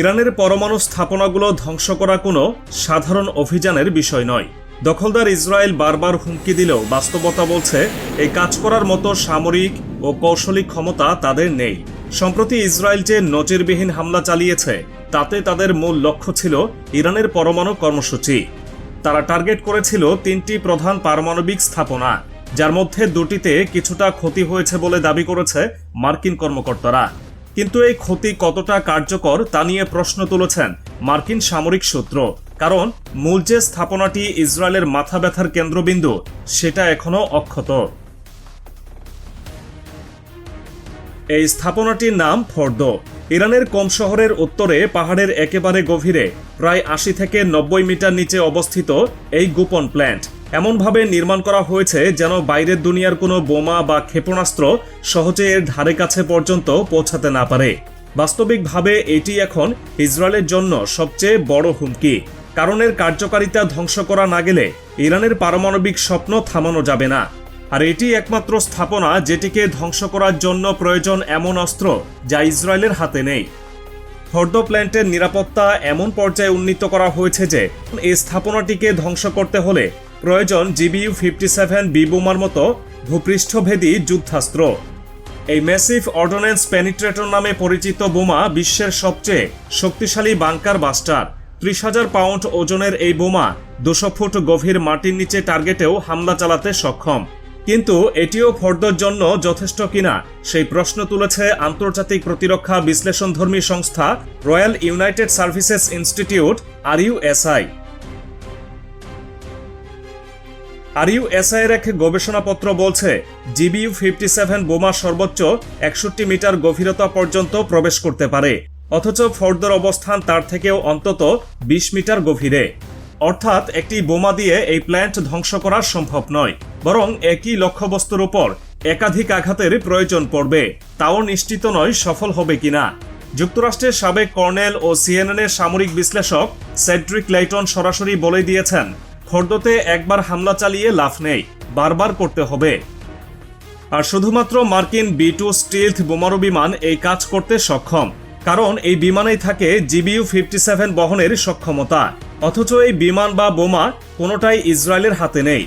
ইরানের পরমাণু স্থাপনাগুলো ধ্বংস করা কোনো সাধারণ অভিযানের বিষয় নয়। দখলদার ইসরায়েল বারবার হুমকি দিলেও বাস্তবতা বলছে, এই কাজ করার মতো সামরিক ও কৌশলিক ক্ষমতা তাদের নেই। সম্প্রতি ইসরায়েল যে নজিরবিহীন হামলা চালিয়েছে, তাতে তাদের মূল লক্ষ্য ছিল ইরানের পরমাণু কর্মসূচি। তারা টার্গেট করেছিল তিনটি প্রধান পারমাণবিক স্থাপনা, যার মধ্যে দুটিতে কিছুটা ক্ষতি হয়েছে বলে দাবি করেছে মার্কিন কর্মকর্তারা। কিন্তু এই ক্ষতি কতটা কার্যকর তা নিয়ে প্রশ্ন তুলেছেন মার্কিন সামরিক সূত্র। কারণ মূল যে স্থাপনাটি ইসরায়েলের মাথা ব্যথার কেন্দ্রবিন্দু, সেটা এখনও অক্ষত। এই স্থাপনাটির নাম ফর্দ। ইরানের কম শহরের উত্তরে পাহাড়ের একেবারে গভীরে, প্রায় আশি থেকে নব্বই মিটার নিচে অবস্থিত এই গোপন প্ল্যান্ট। এমনভাবে নির্মাণ করা হয়েছে যেন বাইরের দুনিয়ার কোনো বোমা বা ক্ষেপণাস্ত্র সহজে এর ধারে কাছে পর্যন্ত পৌঁছাতে না পারে। বাস্তবিকভাবে এটি এখন ইসরায়েলের জন্য সবচেয়ে বড় হুমকি। কারণের কার্যকারিতা ধ্বংস করা না গেলে ইরানের পারমাণবিক স্বপ্ন থামানো যাবে না। আর এটি একমাত্র স্থাপনা যেটিকে ধ্বংস করার জন্য প্রয়োজন এমন অস্ত্র যা ইসরায়েলের হাতে নেই। ফর্দ প্ল্যান্টের নিরাপত্তা এমন পর্যায়ে উন্নীত করা হয়েছে যে, এই স্থাপনাটিকে ধ্বংস করতে হলে প্রয়োজন জিবিইউ ফিফটি সেভেন বি বোমার মতো ভূপৃষ্ঠভেদী যুদ্ধাস্ত্র। এই ম্যাসিভ অর্ডোনেন্স পেনিট্রেটর নামে পরিচিত বোমা বিশ্বের সবচেয়ে শক্তিশালী বাংকার বাস্টার। ত্রিশ হাজার পাউন্ড ওজনের এই বোমা দুশো ফুট গভীর মাটির নিচে টার্গেটেও হামলা চালাতে সক্ষম। কিন্তু এটিও ফর্দর জন্য যথেষ্ট কিনা সেই প্রশ্ন তুলেছে আন্তর্জাতিক প্রতিরক্ষা বিশ্লেষণধর্মী সংস্থা royal united services institute RUSI RUSI এর এক গবেষণাপত্র বলছে, জিবিইউ ফিফটি সেভেন বোমা সর্বোচ্চ একষট্টি মিটার গভীরতা পর্যন্ত প্রবেশ করতে পারে, অথচ ফর্দর অবস্থান তার থেকেও অন্তত বিশ মিটার গভীরে। অর্থাৎ একটি বোমা দিয়ে এই প্ল্যান্ট ধ্বংস করা সম্ভব নয়, বরং একই লক্ষ্যবস্তুর উপর একাধিক আঘাতের প্রয়োজন পড়বে, তাও নিশ্চিত নয় সফল হবে কিনা। যুক্তরাষ্ট্রের সাবেক কর্নেল ও সিএনএনের সামরিক বিশ্লেষক সেড্রিক লাইটন সরাসরি বলে দিয়েছেন ফর্দতে একবার হামলা চালিয়ে লাভ নেই, বারবার করতে হবে। আর শুধুমাত্র মার্কিন বি টু স্টিলথ বোমারু বিমান এই কাজ করতে সক্ষম, কারণ এই বিমানেই থাকে জিবিইউ ফিফটি সেভেন বহনের সক্ষমতা। অথচ এই বিমান বা বোমা কোনোটাই ইসরায়েলের হাতে নেই।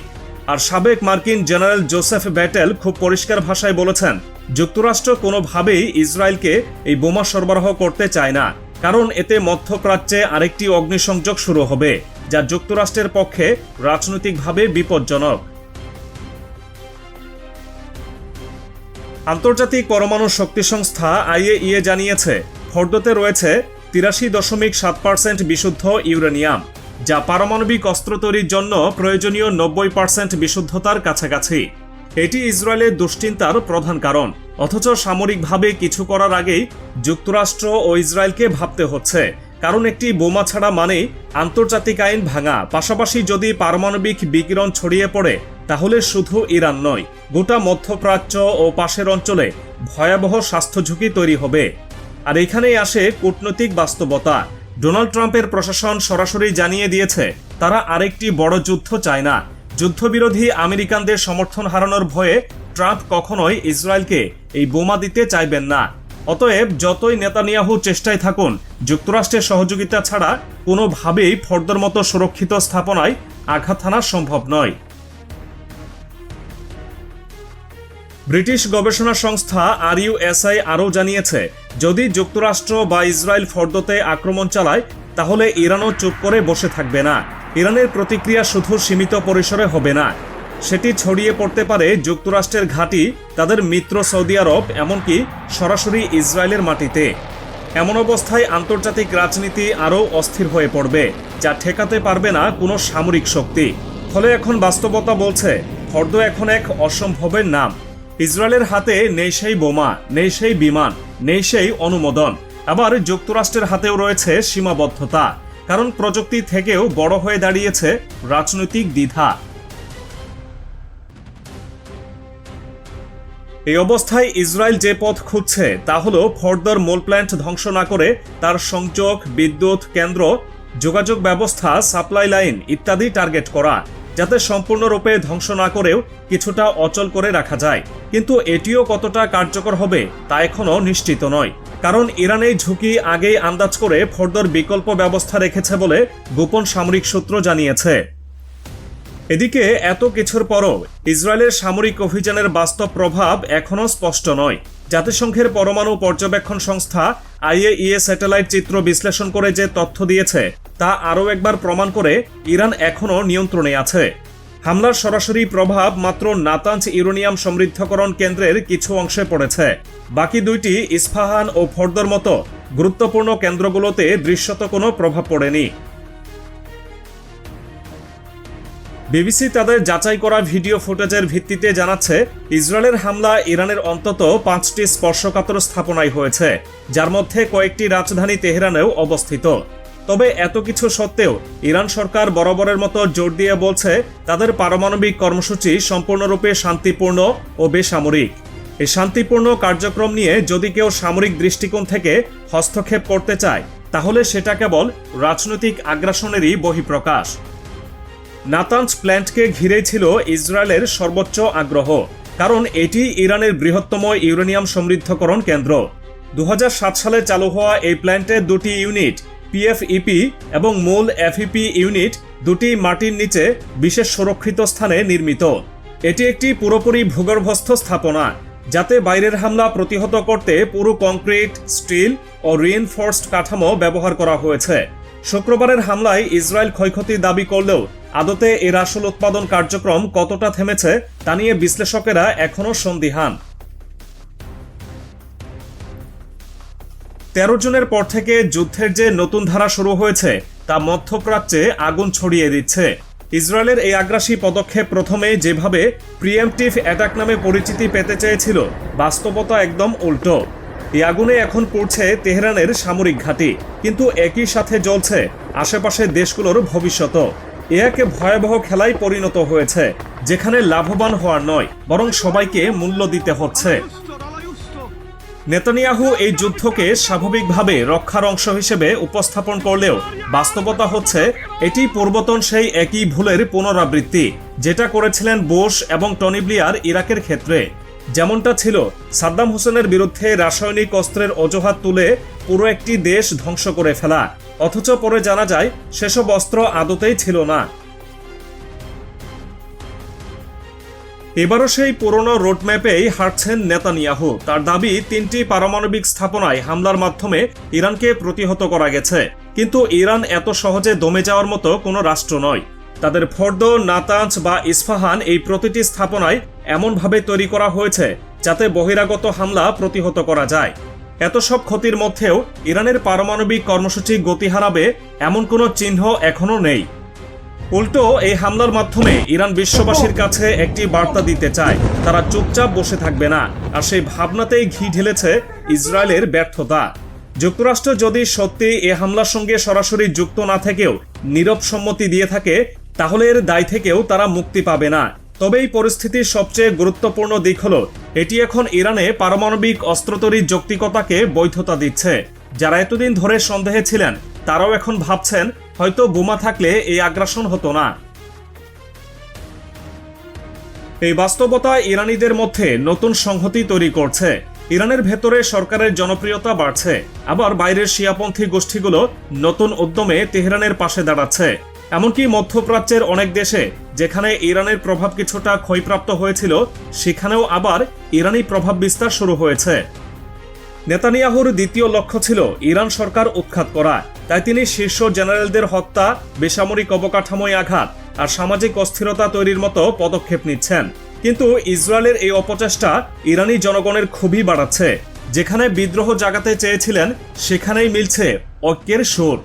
আর সাবেক মার্কিন জেনারেল জোসেফ ব্যাটেল খুব পরিষ্কার ভাষায় বলেছেন, যুক্তরাষ্ট্র কোনোভাবেই ইসরায়েলকে এই বোমা সরবরাহ করতে চায় না, কারণ এতে মধ্যপ্রাচ্যে আরেকটি অগ্নিসংযোগ শুরু হবে। যা যুক্তরাষ্ট্রের পক্ষে রাজনৈতিকভাবে বিপজ্জনক। আন্তর্জাতিক পরমাণু শক্তি সংস্থা আইএইএ জানিয়েছে ফর্দতে রয়েছে তিরাশি দশমিক সাত পার্সেন্ট বিশুদ্ধ ইউরেনিয়াম, যা পারমাণবিক অস্ত্র তৈরির জন্য প্রয়োজনীয় নব্বই পার্সেন্ট বিশুদ্ধতার কাছাকাছি। এটি ইসরায়েলের দুশ্চিন্তার প্রধান কারণ, অথচ সামরিকভাবে কিছু করার আগেই যুক্তরাষ্ট্র ও ইসরায়েলকে ভাবতে হচ্ছে। কারণ একটি বোমা ছাড়া মানেই আন্তর্জাতিক আইন ভাঙা। পাশাপাশি যদি পারমাণবিক বিকিরণ ছড়িয়ে পড়ে, তাহলে শুধু ইরান নয়, গোটা মধ্যপ্রাচ্য ও পাশের অঞ্চলে ভয়াবহ স্বাস্থ্য ঝুঁকি তৈরি হবে। আর এখানেই আসে কূটনৈতিক বাস্তবতা। ডোনাল্ড ট্রাম্পের প্রশাসন সরাসরি জানিয়ে দিয়েছে, তারা আরেকটি বড় যুদ্ধ চায় না। যুদ্ধবিরোধী আমেরিকানদের সমর্থন হারানোর ভয়ে ট্রাম্প কখনোই ইসরায়েলকে এই বোমা দিতে চাইবেন না। অতএব যতই নেতানিয়াহু চেষ্টায় থাকুন, যুক্তরাষ্ট্রের সহযোগিতা ছাড়া কোনোভাবেই ফর্দর মতো সুরক্ষিত স্থাপনায় আঘাত হানা সম্ভব নয়। ব্রিটিশ গবেষণা সংস্থা আরইউএসআই আরও জানিয়েছে, যদি যুক্তরাষ্ট্র বা ইসরায়েল ফর্দতে আক্রমণ চালায়, তাহলে ইরানও চুপ করে বসে থাকবে না। ইরানের প্রতিক্রিয়া শুধু সীমিত পরিসরে হবে না। সেটি ছড়িয়ে পড়তে পারে যুক্তরাষ্ট্রের ঘাঁটি, তাদের মিত্র সৌদি আরব, এমনকি সরাসরি ইসরায়েলের মাটিতে। এমন অবস্থায় আন্তর্জাতিক রাজনীতি আরও অস্থির হয়ে পড়বে, যা ঠেকাতে পারবে না কোনো সামরিক শক্তি। ফলে এখন বাস্তবতা বলছে ফর্দ এখন এক অসম্ভবের নাম। ইসরায়েলের হাতে নেই সেই বোমা, নেই সেই বিমান, নেই সেই অনুমোদন। আবার যুক্তরাষ্ট্রের হাতেও রয়েছে সীমাবদ্ধতা, কারণ প্রযুক্তি থেকেও বড় হয়ে দাঁড়িয়েছে রাজনৈতিক দ্বিধা। এই অবস্থায় ইসরায়েল যে পথ খুঁজছে তা হল ফর্দর মোল প্ল্যান্ট ধ্বংস না করে তার সংযোগ, বিদ্যুৎ কেন্দ্র, যোগাযোগ ব্যবস্থা, সাপ্লাই লাইন ইত্যাদি টার্গেট করা, যাতে সম্পূর্ণরূপে ধ্বংস না করেও কিছুটা অচল করে রাখা যায়। কিন্তু এটিও কতটা কার্যকর হবে তা এখনও নিশ্চিত নয়। কারণ ইরান এই ঝুঁকি আগেই আন্দাজ করে ফর্দর বিকল্প ব্যবস্থা রেখেছে বলে গোপন সামরিক সূত্র জানিয়েছে। এদিকে এত কিছুর পরও ইসরায়েলের সামরিক অভিযানের বাস্তব প্রভাব এখনও স্পষ্ট নয়। জাতিসংঘের পরমাণু পর্যবেক্ষণ সংস্থা আইএইএ স্যাটেলাইট চিত্র বিশ্লেষণ করে যে তথ্য দিয়েছে, তা আরও একবার প্রমাণ করে ইরান এখনও নিয়ন্ত্রণে আছে। হামলার সরাসরি প্রভাব মাত্র নাতাঞ্জ ইউরেনিয়াম সমৃদ্ধকরণ কেন্দ্রের কিছু অংশে পড়েছে। বাকি দুইটি ইস্পাহান ও ফর্দর মতো গুরুত্বপূর্ণ কেন্দ্রগুলোতে দৃশ্যত কোনো প্রভাব পড়েনি। বিবিসি তাদের যাচাই করা ভিডিও ফুটেজের ভিত্তিতে জানাচ্ছে, ইসরায়েলের হামলা ইরানের অন্তত পাঁচটি স্পর্শকাতর স্থাপনায় হয়েছে, যার মধ্যে কয়েকটি রাজধানী তেহরানেও অবস্থিত। তবে এত কিছু সত্ত্বেও ইরান সরকার বরাবরের মতো জোর দিয়ে বলছে, তাদের পারমাণবিক কর্মসূচি সম্পূর্ণরূপে শান্তিপূর্ণ ও বেসামরিক। এই শান্তিপূর্ণ কার্যক্রম নিয়ে যদি কেউ সামরিক দৃষ্টিকোণ থেকে হস্তক্ষেপ করতে চায়, তাহলে সেটা কেবল রাজনৈতিক আগ্রাসনেরই বহিঃপ্রকাশ। নাতাঞ্জ প্ল্যান্টকে ঘিরেই ছিল ইসরায়েলের সর্বোচ্চ আগ্রহ, কারণ এটি ইরানের বৃহত্তম ইউরেনিয়াম সমৃদ্ধকরণ কেন্দ্র। দু হাজার সাত সালে চালু হওয়া এই প্ল্যান্টের দুটি ইউনিট, পিএফইপি এবং মূল এফইপি ইউনিট, দুটি মাটির নিচে বিশেষ সুরক্ষিত স্থানে নির্মিত। এটি একটি পুরোপুরি ভূগর্ভস্থ স্থাপনা, যাতে বাইরের হামলা প্রতিহত করতে পুরো কংক্রিট, স্টিল ও রিএনফোর্সড কাঠামো ব্যবহার করা হয়েছে। শুক্রবারের হামলায় ইসরায়েল ক্ষয়ক্ষতির দাবি করলেও আদতে এর আসল উৎপাদন কার্যক্রম কতটা থেমেছে তা নিয়ে বিশ্লেষকেরা এখনও সন্দিহান। তেরো জনের পর থেকে যুদ্ধের যে নতুন ধারা শুরু হয়েছে, তা মধ্যপ্রাচ্যে আগুন ছড়িয়ে দিচ্ছে। ইসরায়েলের এই আগ্রাসী পদক্ষেপ প্রথমে যেভাবে প্রিএমটিভ অ্যাটাক নামে পরিচিতি পেতে চেয়েছিল, বাস্তবতা একদম উল্টো। এই আগুনে এখন পড়ছে তেহরানের সামরিক ঘাঁটি, কিন্তু একই সাথে জ্বলছে আশেপাশের দেশগুলোর ভবিষ্যৎ এ একে ভয়াবহ খেলায় পরিণত হয়েছে, যেখানে লাভবান হওয়ার নয়, বরং সবাইকে মূল্য দিতে হচ্ছে। নেতানিয়াহু এই যুদ্ধকে স্বাভাবিকভাবে রক্ষার অংশ হিসেবে উপস্থাপন করলেও বাস্তবতা হচ্ছে, এটি পূর্বতন সেই একই ভুলের পুনরাবৃত্তি, যেটা করেছিলেন বোস এবং টনি ব্লিয়ার ইরাকের ক্ষেত্রে। যেমনটা ছিল, সাদ্দাম হোসেনের বিরুদ্ধে রাসায়নিক অস্ত্রের অজুহাত তুলে পুরো একটি দেশ ধ্বংস করে ফেলা। অথচ পরে জানা যায়, সেসব অস্ত্র আদতেই ছিল না। এবারও সেই পুরনো রোডম্যাপেই হাঁটছেন নেতানিয়াহু। তার দাবি, তিনটি পারমাণবিক স্থাপনায় হামলার মাধ্যমে ইরানকে প্রতিহত করা গেছে। কিন্তু ইরান এত সহজে দমে যাওয়ার মতো কোনো রাষ্ট্র নয়। তাদের ফর্দ, নাতাঞ্জ বা ইস্পাহান এই প্রতিটি স্থাপনায় এমনভাবে তৈরি করা হয়েছে যাতে বহিরাগত হামলা প্রতিহত করা যায়। এত সব ক্ষতির মধ্যেও ইরানের পারমাণবিক কর্মসূচি গতি হারাবে এমন কোনো চিহ্ন এখনও নেই। উল্টো, এই হামলার মাধ্যমে ইরান বিশ্ববাসীর কাছে একটি বার্তা দিতে চায়। তারা চুপচাপ বসে থাকবে না, আর সেই ভাবনাতেই ঘি ঢেলেছে ইসরায়েলের ব্যর্থতা। যুক্তরাষ্ট্র যদি সত্যি এ হামলার সঙ্গে সরাসরি যুক্ত না থেকেও নীরব সম্মতি দিয়ে থাকে, তাহলে এর দায় থেকেও তারা মুক্তি পাবে না। তবে এই পরিস্থিতির সবচেয়ে গুরুত্বপূর্ণ দিক হলো, এটি এখন ইরানে পারমাণবিক অস্ত্র তৈরির যৌক্তিকতাকে বৈধতা দিচ্ছে। যারা এতদিন ধরে সন্দেহে ছিলেন, তারাও এখন ভাবছেন, হয়তো বোমা থাকলে এই আগ্রাসন হতো না। এই বাস্তবতা ইরানিদের মধ্যে নতুন সংহতি তৈরি করছে। ইরানের ভেতরে সরকারের জনপ্রিয়তা বাড়ছে। আবার বাইরের শিয়াপন্থী গোষ্ঠীগুলো নতুন উদ্যমে তেহরানের পাশে দাঁড়াচ্ছে। এমনকি মধ্যপ্রাচ্যের অনেক দেশে যেখানে ইরানের প্রভাব কিছুটা ক্ষয়প্রাপ্ত হয়েছিল, সেখানেও আবার ইরানি প্রভাব বিস্তার শুরু হয়েছে। নেতানিয়াহুর দ্বিতীয় লক্ষ্য ছিল ইরান সরকার উৎখাত করা। তাই তিনি শীর্ষ জেনারেলদের হত্যা, বেসামরিক অবকাঠামোয় আঘাত আর সামাজিক অস্থিরতা তৈরির মতো পদক্ষেপ নিচ্ছেন। কিন্তু ইসরায়েলের এই অপচেষ্টা ইরানি জনগণের খুবই বাড়াচ্ছে। যেখানে বিদ্রোহ জাগাতে চেয়েছিলেন, সেখানেই মিলছে ঐক্যের সুর।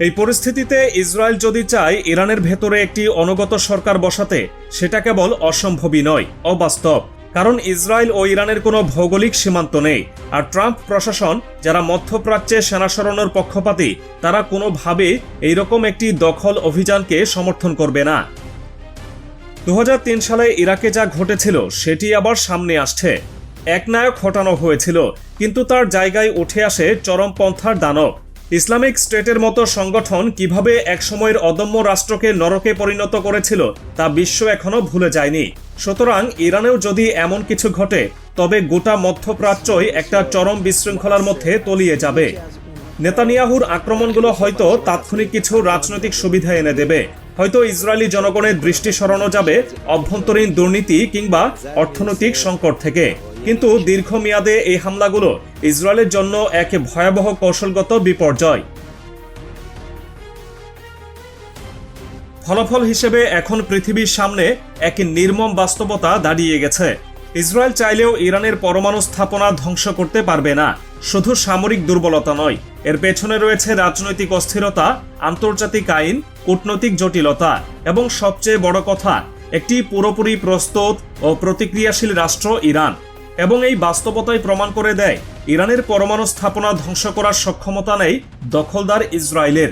এই পরিস্থিতিতে ইসরায়েল যদি চায় ইরানের ভেতরে একটি অনগত সরকার বসাতে, সেটা কেবল অসম্ভবই নয়, অবাস্তব। কারণ ইসরায়েল ও ইরানের কোনো ভৌগোলিক সীমান্ত নেই, আর ট্রাম্প প্রশাসন, যারা মধ্যপ্রাচ্যে সেনা সরানোর পক্ষপাতী, তারা কোনোভাবেই এইরকম একটি দখল অভিযানকে সমর্থন করবে না। দু হাজার তিন সালে ইরাকে যা ঘটেছিল, সেটি আবার সামনে আসছে। একনায়ক হটানো হয়েছিল, কিন্তু তার জায়গায় উঠে আসে চরমপন্থার দানব। ইসলামিক স্টেটের মতো সংগঠন কীভাবে একসময়ের অদম্য রাষ্ট্রকে নরকে পরিণত করেছিল তা বিশ্ব এখনও ভুলে যায়নি। সুতরাং ইরানেও যদি এমন কিছু ঘটে, তবে গোটা মধ্যপ্রাচ্যই একটা চরম বিশৃঙ্খলার মধ্যে তলিয়ে যাবে। নেতানিয়াহুর আক্রমণগুলো হয়তো তাৎক্ষণিক কিছু রাজনৈতিক সুবিধা এনে দেবে। হয়তো ইসরায়েলি জনগণের দৃষ্টি সরানো যাবে অভ্যন্তরীণ দুর্নীতি কিংবা অর্থনৈতিক সংকট থেকে। কিন্তু দীর্ঘমেয়াদে এই হামলাগুলো ইসরায়েলের জন্য এক ভয়াবহ কৌশলগত বিপর্যয়। ফলাফল হিসেবে এখন পৃথিবীর সামনে এক নির্মম বাস্তবতা দাঁড়িয়ে গেছে। ইসরায়েল চাইলেও ইরানের পরমাণু স্থাপনা ধ্বংস করতে পারবে না, শুধু সামরিক দুর্বলতা নয়। এর পেছনে রয়েছে রাজনৈতিক অস্থিরতা, আন্তর্জাতিক আইন, কূটনৈতিক জটিলতা এবং সবচেয়ে বড় কথা, একটি পুরোপুরি প্রস্তুত ও প্রতিক্রিয়াশীল রাষ্ট্র ইরান। এবং এই বাস্তবতাই প্রমাণ করে দেয়, ইরানের পরমাণু স্থাপনা ধ্বংস করার সক্ষমতা নেই দখলদার ইসরায়েলের।